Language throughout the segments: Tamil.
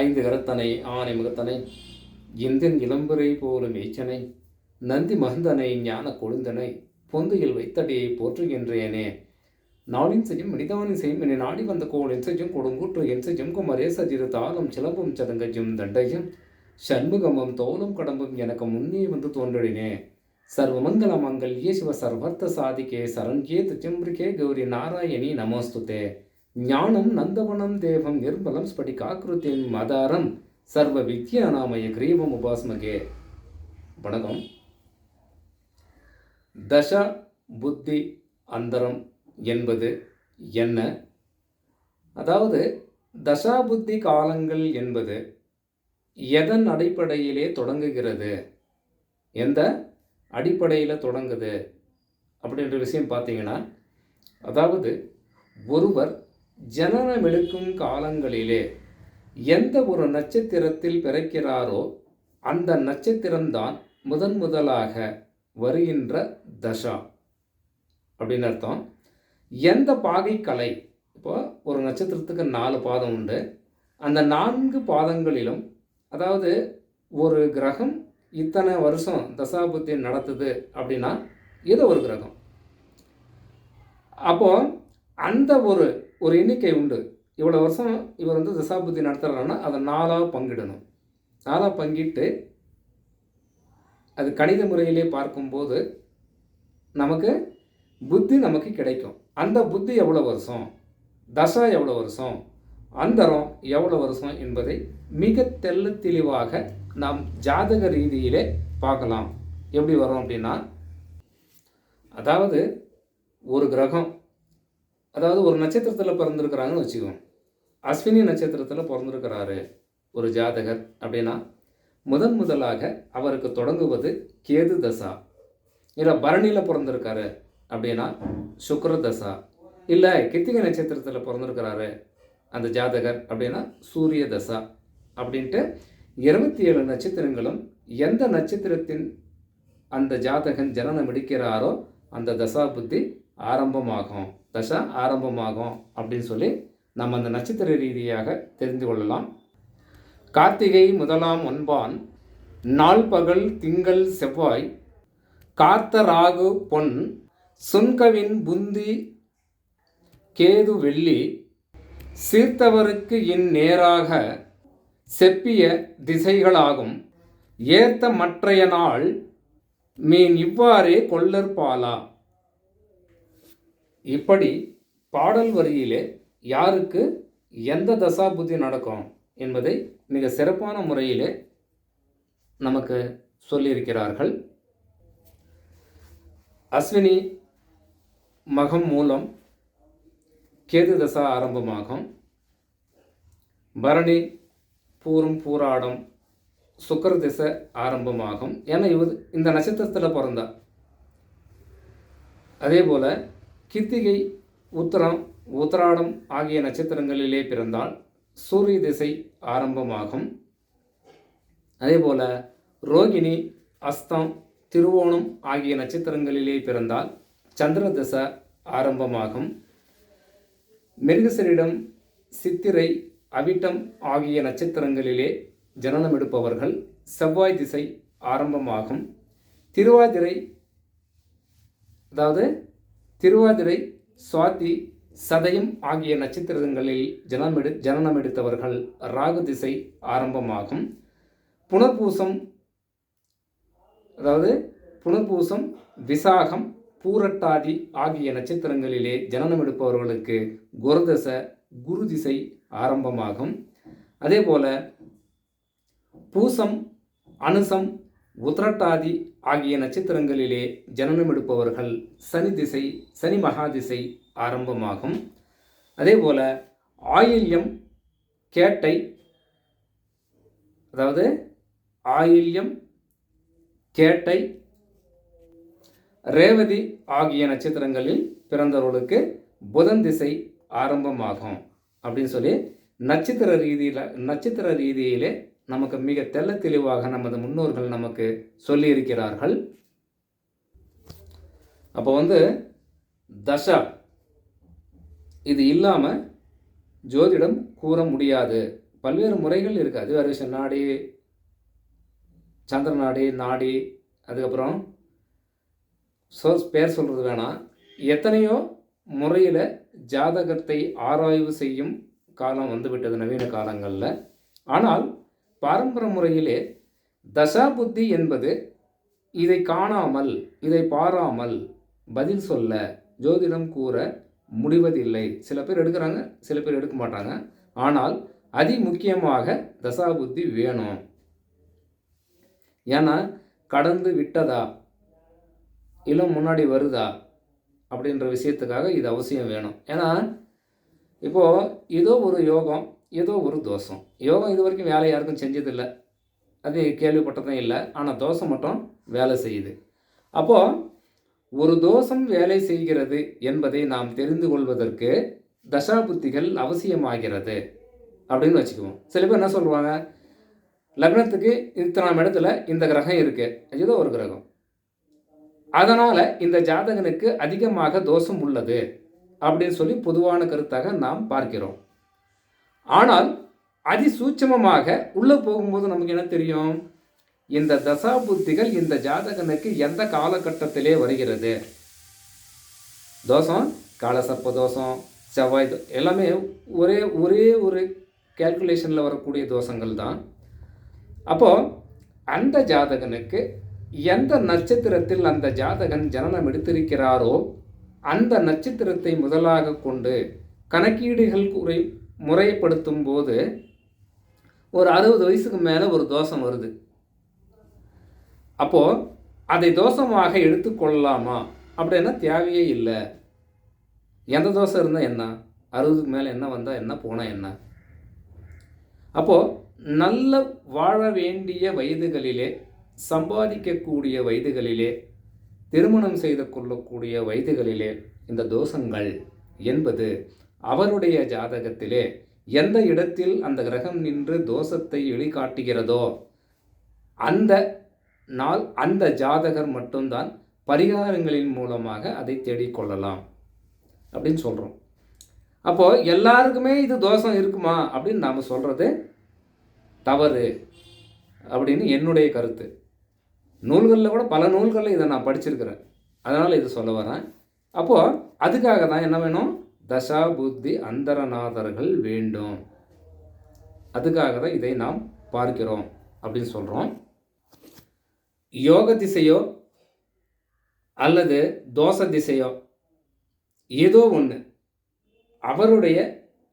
ஐந்து கரத்தனை ஆனை முகத்தனை இந்தின் இளம்புரை போலும் ஏச்சனை நந்தி மகந்தனை ஞான கொழுந்தனை பொந்தையில் வைத்தடியை போற்றுகின்றேனே. நாளின் செய்யும் மனிதானின் செய்யும் என்னை நாடி வந்த கோள் என் செய்யும் கொடுங்கூற்று என் செய்யும் குமரே தாளம் சிலம்பும் சதங்கஜும் தண்டையும் சண்முகமும் தோலும் கடம்பும் எனக்கு முன்னே வந்து தோன்றினே. சர்வமங்கல மங்கல்யே சிவ சர்வர்த்த சாதிகே சரண்யே துச்சம்பிரிகே கௌரி நாராயணி நமோஸ்துதே. ஞானம் நந்தவனம் தேவம் நிர்மலம் ஸ்படிகாக்கிருத்தின் மதாரம். சர்வ வித்யாநாமய கிரீவம் உபாஸ்மகே. வணக்கம். தச புத்தி அந்தரம் என்பது என்ன? அதாவது தசாபுத்தி காலங்கள் என்பது எதன் அடிப்படையிலே தொடங்குகிறது? எந்த அடிப்படையில் தொடங்குது? அப்படின்ற விஷயம் பார்த்தீங்கன்னா அதாவது ஒருவர் ஜனனம் எடுக்கும் காலங்களிலே எந்த ஒரு நட்சத்திரத்தில் பிறக்கிறாரோ அந்த நட்சத்திரம்தான் முதன் முதலாக வருகின்ற தசா. அப்படின்னு அர்த்தம். எந்த பாகை கலை இப்போ ஒரு நட்சத்திரத்துக்கு நாலு பாதம் உண்டு. அந்த நான்கு பாதங்களிலும் அதாவது ஒரு கிரகம் இத்தனை வருஷம் தசாபுத்தி நடத்துது அப்படின்னா ஏதோ ஒரு கிரகம். அப்போ அந்த ஒரு ஒரு எண்ணிக்கை உண்டு. இவ்வளோ வருஷம் இவர் வந்து தசாபுத்தி நடத்துகிறாருன்னா அதை நாலாக பங்கிடணும். நாலாக பங்கிட்டு அது கணித முறையிலே பார்க்கும்போது நமக்கு புத்தி நமக்கு கிடைக்கும். அந்த புத்தி எவ்வளோ வருஷம்? தசா எவ்வளோ வருஷம்? அந்தரம் எவ்வளோ வருஷம் என்பதை மிக தெல்ல தெளிவாக நாம் ஜாதக ரீதியிலே பார்க்கலாம். எப்படி வரும் அப்படின்னா அதாவது ஒரு கிரகம் அதாவது ஒரு நட்சத்திரத்தில் பிறந்திருக்கிறாங்கன்னு வச்சுக்கோங்க. அஸ்வினி நட்சத்திரத்தில் பிறந்திருக்கிறாரு ஒரு ஜாதகர் அப்படின்னா முதன் முதலாக அவருக்கு தொடங்குவது கேது தசா. இல்லை பரணியில் பிறந்திருக்காரு அப்படின்னா சுக்கர தசா. இல்லை கித்திகை நட்சத்திரத்தில் பிறந்திருக்கிறாரு அந்த ஜாதகர் அப்படின்னா சூரிய தசா அப்படின்ட்டு இருபத்தி ஏழு நட்சத்திரங்களும் எந்த நட்சத்திரத்தின் அந்த ஜாதகன் ஜனனம் எடுக்கிறாரோ அந்த தசா புத்தி ஆரம்பமாகும். தசா ஆரம்பமாகும் அப்படின்னு சொல்லி நம்ம அந்த நட்சத்திர ரீதியாக தெரிந்து கொள்ளலாம். கார்த்திகை முதலாம் ஒன்பான் நாள் பகல் திங்கள் செவ்வாய் கார்த்த ராகு பொன் சுன்கவின் புந்தி கேது வெள்ளி சீர்த்தவருக்கு இந்நேராக செப்பிய திசைகளாகும். ஏத்த மற்றைய நாள் மீன் இவ்வாறே கொள்ளற்பாலா இப்படி பாடல் வரியிலே யாருக்கு எந்த தசாபுத்தி நடக்கும் என்பதை மிக சிறப்பான முறையிலே நமக்கு சொல்லியிருக்கிறார்கள். அஸ்வினி மகம் மூலம் கேது தசா ஆரம்பமாகும். பரணி பூரம் பூராடம் சுக்கர திசை ஆரம்பமாகும். ஏன்னா இவர் இந்த நட்சத்திரத்தில் பிறந்தா. அதே போல் கித்திகை உத்தரம் உத்தராடம் ஆகிய நட்சத்திரங்களிலே பிறந்தால் சூரிய திசை ஆரம்பமாகும். அதேபோல் ரோகிணி அஸ்தம் திருவோணம் ஆகிய நட்சத்திரங்களிலே பிறந்தால் சந்திர திசை ஆரம்பமாகும். மிருகசரிடம் சித்திரை அவிட்டம் ஆகிய நட்சத்திரங்களிலே ஜனனம் எடுப்பவர்கள் செவ்வாய் திசை ஆரம்பமாகும். திருவாதிரை அதாவது திருவாதிரை சுவாதி சதயம் ஆகிய நட்சத்திரங்களில் ஜனமெடு ஜனனம் எடுத்தவர்கள் ராகு திசை ஆரம்பமாகும். புனர்பூசம் அதாவது புனர்பூசம் விசாகம் பூரட்டாதி ஆகிய நட்சத்திரங்களிலே ஜனனம் எடுப்பவர்களுக்கு குருதச குரு திசை ஆரம்பமாகும். அதே போல பூசம் அனுசம் உத்ரட்டாதி ஆகிய நட்சத்திரங்களிலே ஜனனம் எடுப்பவர்கள் சனி திசை சனி மகாதிசை ஆரம்பமாகும். அதே போல் ஆயில்யம் கேட்டை அதாவது ஆயில்யம் கேட்டை ரேவதி ஆகிய நட்சத்திரங்களில் பிறந்தவர்களுக்கு புதன் திசை ஆரம்பமாகும். அப்படின்னு சொல்லி நட்சத்திர ரீதியில் நட்சத்திர ரீதியிலே நமக்கு மிக தெள்ள தெளிவாக நமது முன்னோர்கள் நமக்கு சொல்லியிருக்கிறார்கள். அப்போ வந்து தசா இது இல்லாமல் ஜோதிடம் கூற முடியாது. பல்வேறு முறைகள் இருக்குது அது நாடி சந்திர நாடி நாடி அதுக்கப்புறம் சோர்ஸ் பேர் சொல்கிறது வேணாம் எத்தனையோ முறையில் ஜாதகத்தை ஆராய்வு செய்யும் காலம் வந்துவிட்டது நவீன காலங்களில். ஆனால் பாரம்பரிய முறையிலே தசா புத்தி என்பது இதை காணாமல் இதை பாராமல் பதில் சொல்ல ஜோதிடம் கூற முடிவதில்லை. சில பேர் எடுக்கிறாங்க சில பேர் எடுக்க மாட்டாங்க. ஆனால் அதி முக்கியமாக தசா புத்தி வேணும். ஏன்னா கடந்து விட்டதா? இல்லை முன்னாடி வருதா? அப்படின்ற விஷயத்துக்காக இது அவசியம் வேணும். ஏன்னா இப்போது ஏதோ ஒரு யோகம் ஏதோ ஒரு தோஷம். யோகம் இது வரைக்கும் வேலை யாருக்கும் செஞ்சதில்லை. அது கேள்விப்பட்டதும் இல்லை. ஆனால் தோஷம் மட்டும் வேலை செய்யுது. அப்போது ஒரு தோஷம் வேலை செய்கிறது என்பதை நாம் தெரிந்து கொள்வதற்கு தசாபுத்திகள் அவசியமாகிறது அப்படின்னு வச்சுக்குவோம். சில பேர் என்ன சொல்லுவாங்க? லக்னத்துக்கு இத்தனாம் இடத்துல இந்த கிரகம் இருக்குது ஏதோ ஒரு கிரகம். அதனால் இந்த ஜாதகனுக்கு அதிகமாக தோஷம் உள்ளது அப்படின்னு சொல்லி பொதுவான கருத்தாக நாம் பார்க்கிறோம். ஆனால் அதிசூட்சமமாக உள்ளே போகும்போது நமக்கு என்ன தெரியும்? இந்த தசா புத்திகள் இந்த ஜாதகனுக்கு எந்த காலகட்டத்திலே வருகிறது? தோஷம் காலசர்ப்ப தோஷம் செவ்வாய் தோ- எல்லாமே ஒரே ஒரே ஒரு கேல்குலேஷனில் வரக்கூடிய தோஷங்கள் தான். அப்போது அந்த ஜாதகனுக்கு எந்த நட்சத்திரத்தில் அந்த ஜாதகன் ஜனனம் எடுத்திருக்கிறாரோ அந்த நட்சத்திரத்தை முதலாக கொண்டு கணக்கீடுகள் குறை முறைப்படுத்தும் போது ஒரு அறுபது வயசுக்கு மேலே ஒரு தோஷம் வருது. அப்போது அதை தோஷமாக எடுத்துக்கொள்ளலாமா அப்படின்னா தேவையே இல்லை. எந்த தோசை இருந்தால் என்ன? அறுபதுக்கு மேலே என்ன வந்தால் என்ன? போனால் என்ன? அப்போது நல்ல வாழ வேண்டிய வயதுகளிலே சம்பாதிக்கக்கூடிய வயதுகளிலே திருமணம் செய்து கொள்ளக்கூடிய வயதுகளிலே இந்த தோஷங்கள் என்பது அவருடைய ஜாதகத்திலே எந்த இடத்தில் அந்த கிரகம் நின்று தோஷத்தை வெளிக்காட்டுகிறதோ அந்த நாள் அந்த ஜாதகர் மட்டும்தான் பரிகாரங்களின் மூலமாக அதை தேடிக்கொள்ளலாம் அப்படின்னு சொல்கிறோம் அப்போது எல்லாருக்குமே இது தோஷம் இருக்குமா அப்படின்னு நாம் சொல்கிறது தவறு அப்படின்னு என்னுடைய கருத்து. நூல்களில் கூட பல நூல்களில் இதை நான் படிச்சிருக்கிறேன். அதனால் இது சொல்ல வரேன். அப்போது அதுக்காக தான் என்ன வேணும்? தசா புத்தி அந்தரநாதர்கள் வேண்டும். அதுக்காக தான் இதை நாம் பார்க்கிறோம் அப்படின்னு சொல்கிறோம் யோக திசையோ அல்லது தோஷ திசையோ ஏதோ ஒன்று அவருடைய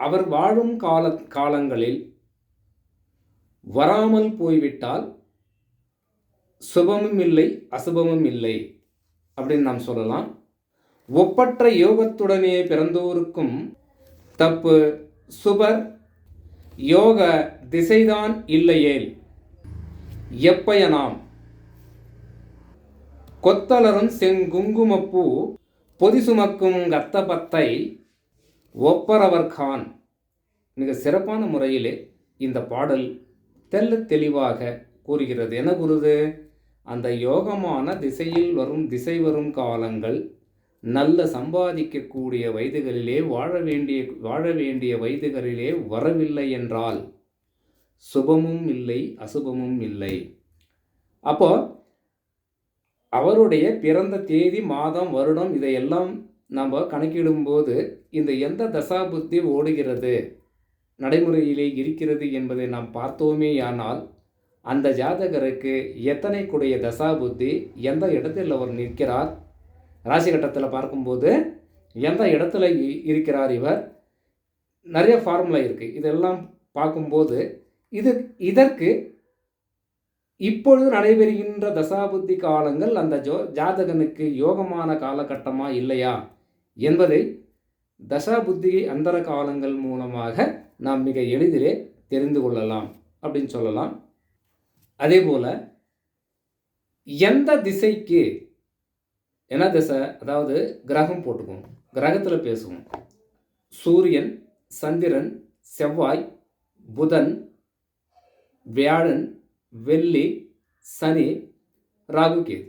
அவர் வாழும் கால காலங்களில் வராமல் போய்விட்டால் சுபமும் இல்லை அசுபமும் இல்லை அப்படின்னு நாம் சொல்லலாம். ஒப்பற்ற யோகத்துடனே பிறந்தோருக்கும் தப்பு சுபர் யோக திசைதான் இல்லையேல். எப்பயனாம்? கொத்தலரும் செங்குங்குமப்பூ பொதி சுமக்கும் கத்தபத்தை ஒப்பரவர் கான். மிக சிறப்பான முறையிலே இந்த பாடல் தெல்ல தெளிவாக கூறுகிறது. என கூறுது? அந்த யோகமான திசையில் வரும் திசை வரும் காலங்கள் நல்ல சம்பாதிக்கக்கூடிய வயதுகளிலே வாழ வேண்டிய வாழ வேண்டிய வயதுகளிலே வரவில்லை என்றால் சுபமும் இல்லை அசுபமும் இல்லை. அப்போ அவருடைய பிறந்த தேதி மாதம் வருடம் இதையெல்லாம் நம்ம கணக்கிடும்போது இந்த எந்த தசாபுத்தி ஓடுகிறது நடைமுறையிலே இருக்கிறது என்பதை நாம் பார்த்தோமேயானால் அந்த ஜாதகருக்கு எத்தனை கூடிய தசாபுத்தி எந்த இடத்தில் அவர் நிற்கிறார் ராசி கட்டத்தில் பார்க்கும்போது எந்த இடத்துல இ- இருக்கிறார் இவர்? நிறைய ஃபார்முலா இருக்குது இதெல்லாம் பார்க்கும்போது இது இதற்கு இப்பொழுது நடைபெறுகின்ற தசாபுத்தி காலங்கள் அந்த ஜோ ஜாதகனுக்கு யோகமான காலகட்டமா இல்லையா என்பதை தசாபுத்தி அந்தர காலங்கள் மூலமாக நாம் மிக எளிதிலே தெரிந்து கொள்ளலாம் அப்படின்னு சொல்லலாம். அதே போல் எந்த திசைக்கு என்ன திசை? அதாவது கிரகம் போட்டுக்குவோம் கிரகத்தில் பேசுவோம். சூரியன் சந்திரன் செவ்வாய் புதன் வியாழன் வெள்ளி சனி ராகு கேது.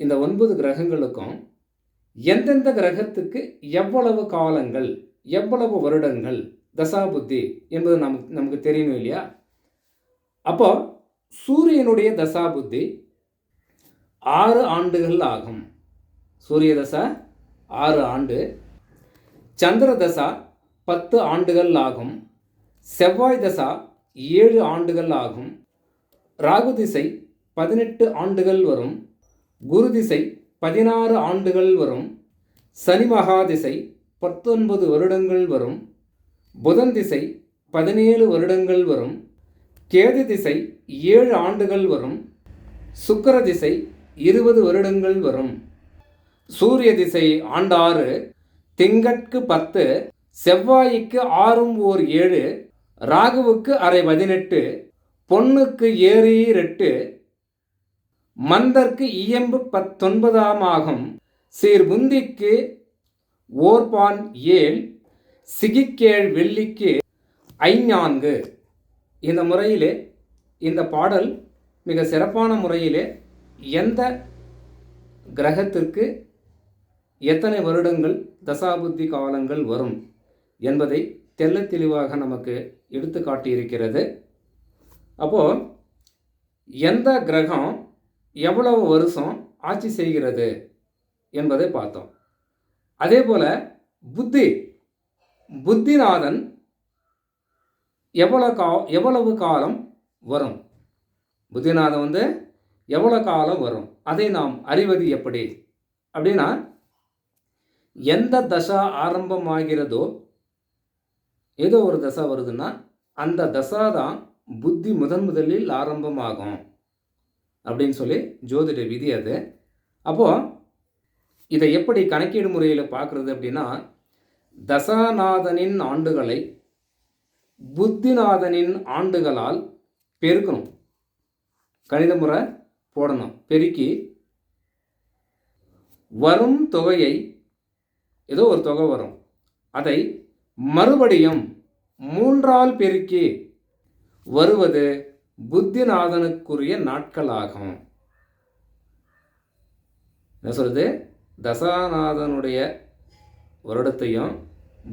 இந்த ஒன்பது கிரகங்களுக்கும் எந்தெந்த கிரகத்துக்கு எவ்வளவு காலங்கள் எவ்வளவு வருடங்கள் தசா புத்தி என்பது நமக்கு நமக்கு தெரியணும் இல்லையா? அப்போ சூரியனுடைய தசா புத்தி ஆறு ஆண்டுகள் ஆகும். சூரிய தசா ஆறு ஆண்டு. சந்திர தசா பத்து ஆண்டுகள் ஆகும். செவ்வாய் தசா ஏழு ஆண்டுகள் ஆகும். ராகு திசை பதினெட்டு ஆண்டுகள் வரும். குரு திசை பதினாறு ஆண்டுகள் வரும். சனி மகா திசை பத்தொன்பது வருடங்கள் வரும். புதன் திசை பதினேழு வருடங்கள் வரும். கேது திசை ஏழு ஆண்டுகள் வரும். சுக்கர திசை இருபது வருடங்கள் வரும். சூரிய திசை ஆண்டாறு திங்கட்கு பத்து செவ்வாய்க்கு ஆறும் ஓர் ஏழு ராகுவுக்கு அரை பதினெட்டு பொன்னுக்கு ஏறி ரெட்டு மந்தர்க்கு இயம்பு பத்தொன்பதாம் ஆகும். சீர்புந்திக்கு ஓர்பான் ஏழ் சிகிக்கேழ் வெள்ளிக்கு ஐநான்கு. இந்த முறையிலே இந்த பாடல் மிக சிறப்பான முறையிலே எந்த கிரகத்திற்கு எத்தனை வருடங்கள் தசாபுத்தி காலங்கள் வரும் என்பதை தெள்ளத் தெளிவாக நமக்கு எடுத்து காட்டியிருக்கிறது. அப்போது எந்த கிரகம் எவ்வளவு வருஷம் ஆட்சி செய்கிறது என்பதை பார்த்தோம். அதே போல் புத்தி புத்திநாதன் எவ்வளோ கா எவ்வளவு காலம் வரும்? புத்திநாதன் வந்து எவ்வளோ காலம் வரும்? அதை நாம் அறிவது எப்படி? அப்படின்னா எந்த தசா ஆரம்பமாகிறதோ ஏதோ ஒரு தசா வருதுன்னா அந்த தசா தான் புத்தி முதன் முதலில் ஆரம்பமாகும். அப்படின்னு சொல்லி ஜோதிட விதி அது. அப்போது இதை எப்படி கணக்கீடு முறையில் பார்க்குறது அப்படின்னா தசாநாதனின் ஆண்டுகளை புத்திநாதனின் ஆண்டுகளால் பெருக்கணும். கணித முறை போடணும். பெருக்கி வரும் தொகையை ஏதோ ஒரு தொகை வரும். அதை மறுபடியும் மூன்றால் பெருக்கி வருவது புத்திநாதனுக்குரிய நாட்களாகும். என்ன சொல்றது? தசாநாதனுடைய வருடத்தையும்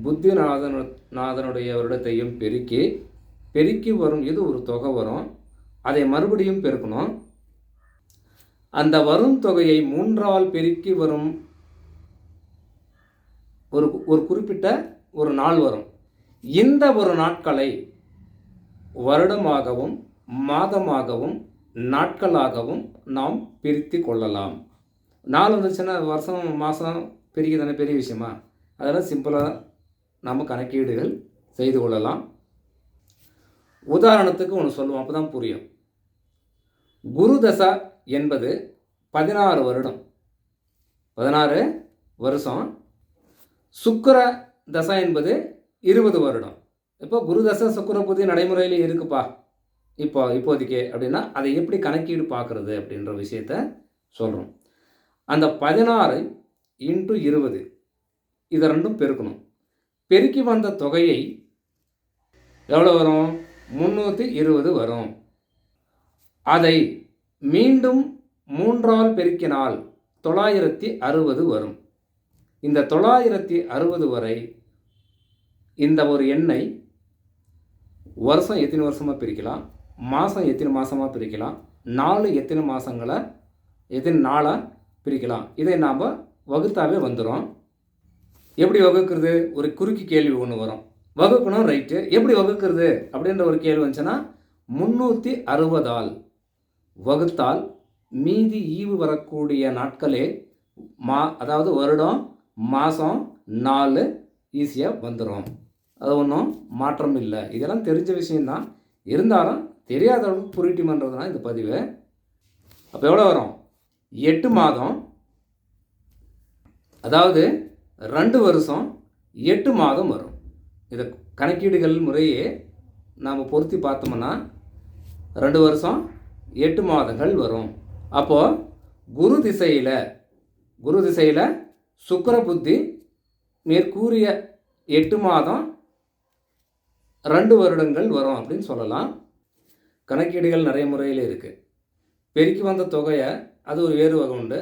புத்திநாதனு நாதனுடைய வருடத்தையும் பெருக்கி பெருக்கி வரும் இது ஒரு தொகை வரும். அதை மறுபடியும் பெருக்கணும். அந்த வரும் தொகையை மூன்றால் பெருக்கி வரும் ஒரு ஒரு குறிப்பிட்ட ஒரு நாள் வரும். இந்த ஒரு நாட்களை வருடமாகவும் மாதமாகவும் நாட்களாகவும் நாம் பிரித்து கொள்ளலாம். நாள் வந்துச்சுன்னா வருஷம் மாதம் பெரிய தானே பெரிய விஷயமா? அதெல்லாம் சிம்பிளாக நம்ம கணக்கீடுகள் செய்து கொள்ளலாம். உதாரணத்துக்கு ஒன்று சொல்லுவோம் அப்போ தான் புரியும். குரு தசா என்பது பதினாறு வருடம். பதினாறு வருஷம். சுக்கர தசை என்பது இருபது வருடம். இப்போ குரு தசை சுக்கர புதி நடைமுறையில் இருக்குப்பா. இப்போ இப்போதைக்கு அப்படின்னா அதை எப்படி கணக்கீடு பார்க்குறது அப்படின்ற விஷயத்த சொல்கிறோம் அந்த பதினாறு இன்ட்டு இருபது இதை ரெண்டும் பெருக்கணும். பெருக்கி வந்த தொகையை எவ்வளோ வரும்? முந்நூற்றி இருபது வரும். அதை மீண்டும் மூன்றால் பெருக்கினால் தொள்ளாயிரத்தி அறுபது வரும். இந்த தொள்ளாயிரத்தி அறுபது வரை இந்த ஒரு எண்ணை வருஷம் எத்தனை வருஷமாக பிரிக்கலாம்? மாதம் எத்தனை மாதமாக பிரிக்கலாம்? நாலு எத்தனை மாதங்களை எத்தனை நாளாக பிரிக்கலாம்? இதை நாம் வகுத்தாவே வந்துடும் எப்படி வகுக்கிறது? ஒரு குறுக்கி கேள்வி ஒன்று வரும். வகுக்கணும் ரைட்டு எப்படி வகுக்கிறது? அப்படின்ற ஒரு கேள்வி வந்துச்சுன்னா முந்நூற்றி அறுபதால். வகுத்தால் மீதி ஈவு வரக்கூடிய நாட்களே மா அதாவது வருடம் மாதம் நாலு ஈஸியாக வந்துடும் அது ஒன்றும் மாற்றம் இல்லை. இதெல்லாம் தெரிஞ்ச விஷயந்தான் இருந்தாலும் தெரியாத அளவுக்கு புரிட்டி பண்ணுறது இந்த பதிவு. அப்போ எவ்வளோ வரும்? எட்டு மாதம். அதாவது ரெண்டு வருஷம் எட்டு மாதம் வரும். இதை கணக்கீடுகள் முறையே நாம் பொருத்தி பார்த்தோம்னா ரெண்டு வருஷம் எட்டு மாதங்கள் வரும். அப்போது குரு திசையில் குரு திசையில் சுக்கர புத்தி மேற்கூறிய எட்டு மாதம் ரெண்டு வருடங்கள் வரும் அப்படின்னு சொல்லலாம். கணக்கீடுகள் நிறைய முறையில் இருக்குது பெருக்கி வந்த தொகையை அது ஒரு வேறு வகை உண்டு.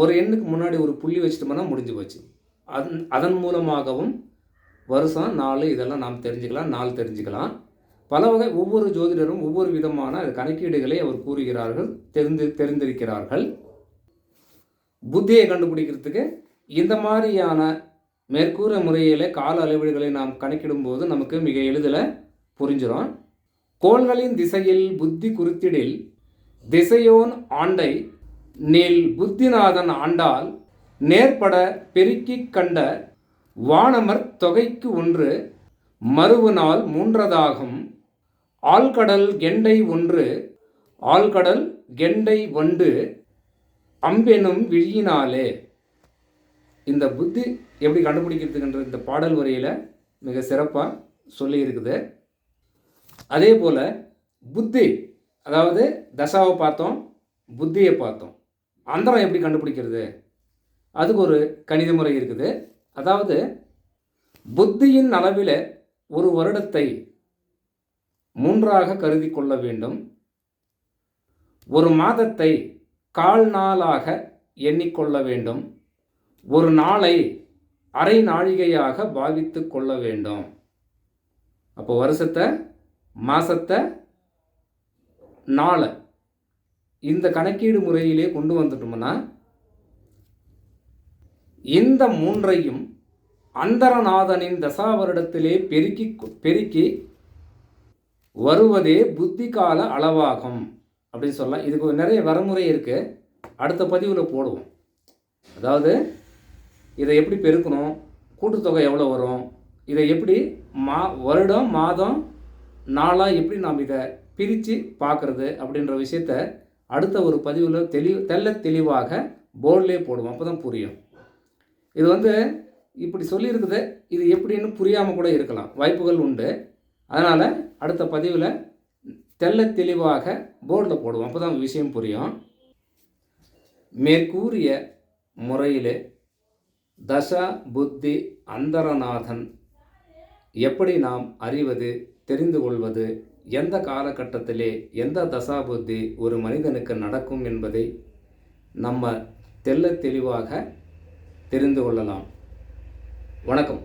ஒரு எண்ணுக்கு முன்னாடி ஒரு புள்ளி வச்சுட்டோம்னா முடிஞ்சு போச்சு. அதன் அதன் மூலமாகவும் வருஷம் நாள் இதெல்லாம் நாம் தெரிஞ்சுக்கலாம் நாள் தெரிஞ்சுக்கலாம். பல வகை ஒவ்வொரு ஜோதிடரும் ஒவ்வொரு விதமான கணக்கீடுகளை அவர் கூறுகிறார்கள் தெரிந்து தெரிந்திருக்கிறார்கள். புத்தியை கண்டுபிடிக்கிறதுக்கு இந்த மாதிரியான மேற்கூற முறையில் கால அளவீடுகளை நாம் கணக்கிடும்போது நமக்கு மிக எளிதில் புரிஞ்சிடும். கோள்களின் திசையில் புத்தி குறித்திடில் திசையோன் ஆண்டை நீல் புத்திநாதன் ஆண்டால் நேர்பட பெருக்கிக் கண்ட வானமர் தொகைக்கு ஒன்று மறுவு நாள் மூன்றதாகும். ஆழ்கடல் கெண்டை ஒன்று ஆழ்கடல் கெண்டை ஒன்று அம்பெனும் விழியினாலே. இந்த புத்தி எப்படி கண்டுபிடிக்கிறதுக்குன்ற இந்த பாடல் வரியில் மிக சிறப்பாக சொல்லியிருக்குது. அதே போல் புத்தி அதாவது தசாவை பார்த்தோம் புத்தியை பார்த்தோம். அந்தரம் எப்படி கண்டுபிடிக்கிறது? அதுக்கு ஒரு கணித முறை இருக்குது. அதாவது புத்தியின் அளவில் ஒரு வருடத்தை மூன்றாக கருதி கொள்ள வேண்டும். ஒரு மாதத்தை கால் நாளாக எண்ணிக்கொள்ள வேண்டும். ஒரு நாளை அரை நாழிகையாக பாவித்து கொள்ள வேண்டும். அப்போ வருஷத்தை மாதத்தை நாளை இந்த கணக்கீடு முறையிலே கொண்டு வந்துட்டோம்னா இந்த மூன்றையும் அந்தரநாதனின் தசாவருடத்திலே பெருக்கி பெருக்கி வருவதே புத்தி கால அளவாகும் அப்படின்னு சொல்லலாம். இதுக்கு நிறைய வரமுறை இருக்குது அடுத்த பதிவில் போடுவோம். அதாவது இதை எப்படி பெருக்கணும்? கூட்டுத்தொகை எவ்வளோ வரும்? இதை எப்படி மா வருடம் மாதம் நாளாக எப்படி நாம் இதை பிரித்து பார்க்குறது அப்படின்ற விஷயத்த அடுத்த ஒரு பதிவில் தெளிவு தெல்ல தெளிவாக போர்டிலே போடுவோம். அப்போ தான் புரியும். இது வந்து இப்படி சொல்லியிருக்குது. இது எப்படின்னு புரியாமல் கூட இருக்கலாம். வாய்ப்புகள் உண்டு. அதனால் அடுத்த பதிவில் தெல்ல தெளிவாக போர்டில் போடுவோம். அப்போ தான் விஷயம் புரியும். மேற்கூறிய முறையிலே தசா புத்தி அந்தரநாதன் எப்படி நாம் அறிவது தெரிந்து கொள்வது எந்த காலகட்டத்திலே எந்த தசா புத்தி ஒரு மனிதனுக்கு நடக்கும் என்பதை நம்ம தெல்ல தெளிவாக தெரிந்து கொள்ளலாம். வணக்கம்.